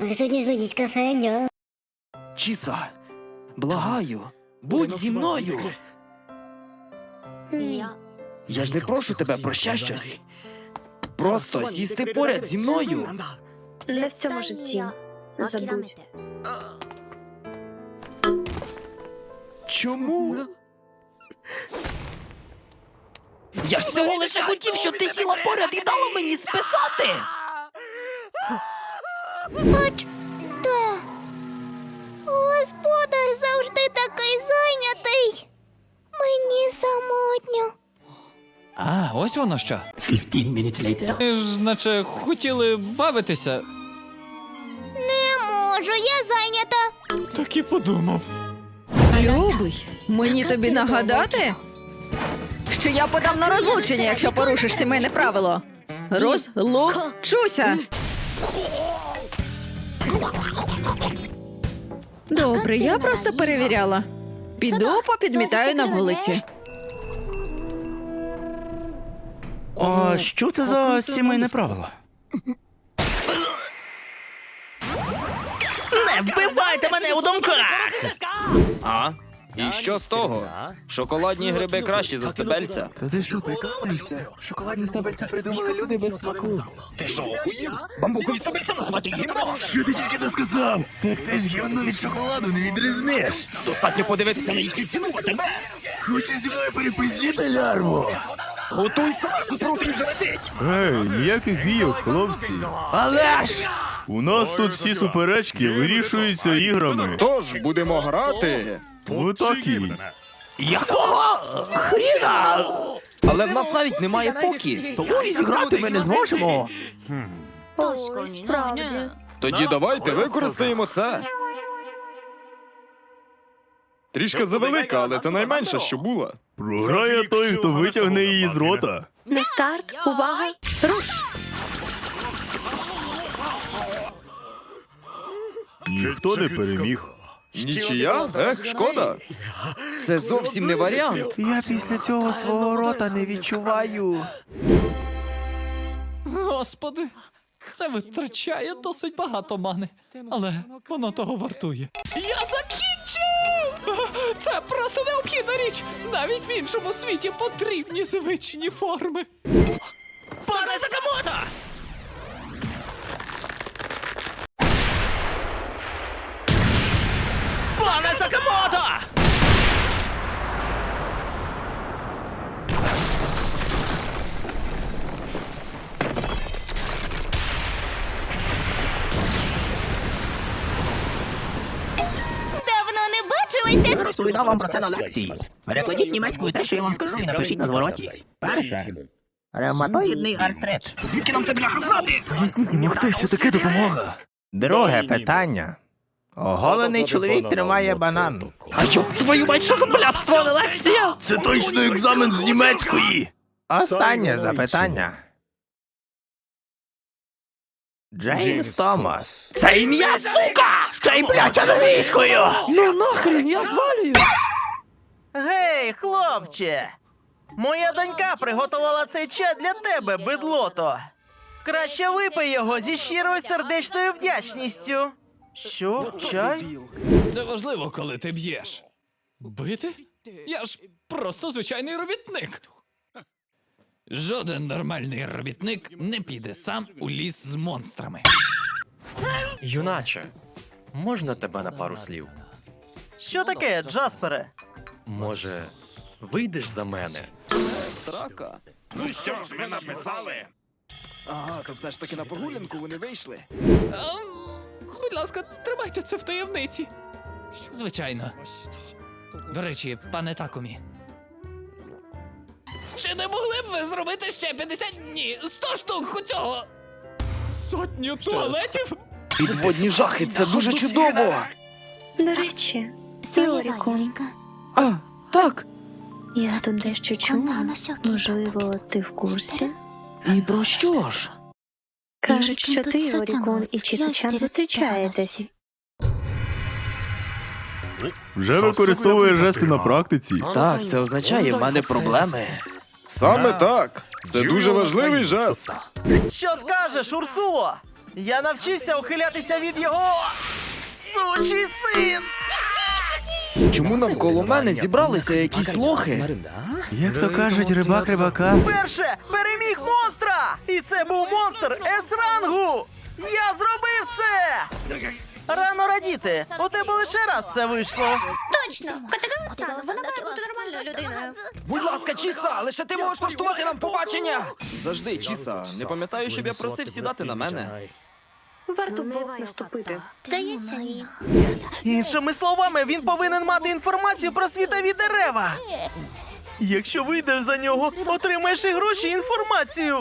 Сьогодні зайдіть кафе, Чіса, благаю, будь зі мною. Я ж не прошу тебе про ще щось. Просто сісти поряд зі мною. Не в цьому житті. Забудь. Чому? Я ж всього лише хотів, щоб ти сіла поряд і дала мені списати. Господар завжди такий зайнятий. Мені самотньо. А, ось воно що. 15 minutes later. Ми ж наче хотіли бавитися. Не можу, я зайнята. Так і подумав. Любий, мені тобі нагадати, що я подам на розлучення, якщо порушиш сімейне правило. Розлучуся. Добре, я просто перевіряла. Піду попідмітаю на вулиці. А що це за сімейне правило? Не вбивайте мене у думках! А? І що з того? Шоколадні гриби кращі за стебельця. Та ти що, прикалуєшся? Шоколадні стебельця придумали люди без смаку. Ти що, охуїв? Бамбукові стебельця називати гімно? Що ти тільки не сказав? Так ти ж гівно від шоколаду не відрізниш. Достатньо подивитися на їхню ціну, а тебе. Хочеш зі мною перепиздіти, лярву? Готуй сварку, противень вже летить. Ей, ніяких бійок, хлопці. Але ж! У нас тут всі суперечки вирішуються іграми. Тож будемо грати. Отакі. Якого хріна? Але в нас навіть немає покі. Тому і зіграти ми не зможемо. Ой, справді. Тоді давайте використаємо це. Трішки завелика, але це найменше, що була. Програє той, хто витягне її з рота. На старт, увага, руш! Ніхто не переміг. Нічия? Ех, шкода. Це зовсім не варіант. Я після цього свого рота не відчуваю. Господи, це витрачає досить багато мани. Але воно того вартує. Я закінчив! Це просто необхідна річ! Навіть в іншому світі потрібні звичні форми. Сакамото! Давно не бачилися. Розповідав вам про це на лекції. Перекладіть німецькою те, що я вам скажу, і напишіть на звороті. Перше. Ревматоїдний артрит. Звідки нам це бляха знати? Поясніть мені хто, що таке допомога. Друге питання. Оголений чоловік тримає банан. А що твою мать, що за блядство, лекція? Це точно екзамен з німецької. Останнє запитання. Джеймс Томас. Це ім'я, сука! Ще й блядь, англійською! Ну нахрен, я звалюю. Гей, хлопче! Моя донька приготувала цей чай для тебе, бедлото. Краще випий його зі щирою сердечною вдячністю. Що? Чай? Це важливо, коли ти б'єш. Бити? Я ж просто звичайний робітник. Жоден нормальний робітник не піде сам у ліс з монстрами. Юначе, можна тебе на пару слів? Що таке, Джаспере? Може, вийдеш за мене? Срака. Ну що ж ви написали? Ага, то все ж таки на прогулянку вони вийшли. Будь ласка, тримайте це в таємниці. Звичайно. До речі, пане Такумі. Чи не могли б ви зробити ще 50 ні, 100 штук хоч цього? Сотню туалетів? Підводні жахи, це дуже чудово. До речі, Теорікон, А, так. я тут дещо чула. Можливо, ти в курсі? І про що ж? Кажуть, що ти, Орікон і Чісичан зустрічаєтесь. Вже використовує жести на практиці. Так, це означає, в мене проблеми. Саме так. Це дуже важливий жест. Що скажеш, Урсуло? Я навчився ухилятися від його. Сучий син! Чому навколо мене зібралися якісь лохи? Як то кажуть, рибак рибака. Перше переміг І це був монстр С-рангу! Я зробив це! Рано радіти! У тебе лише раз це вийшло. Точно! Категорія вона має бути нормальною людиною. Будь ласка, Чіса, лише ти можеш влаштувати нам побачення. Завжди, Чіса, не пам'ятаю, щоб я просив сідати на мене. Варто було наступити. Здається, ні. Іншими словами, він повинен мати інформацію про світові дерева. Якщо вийдеш за нього, отримаєш і гроші і інформацію.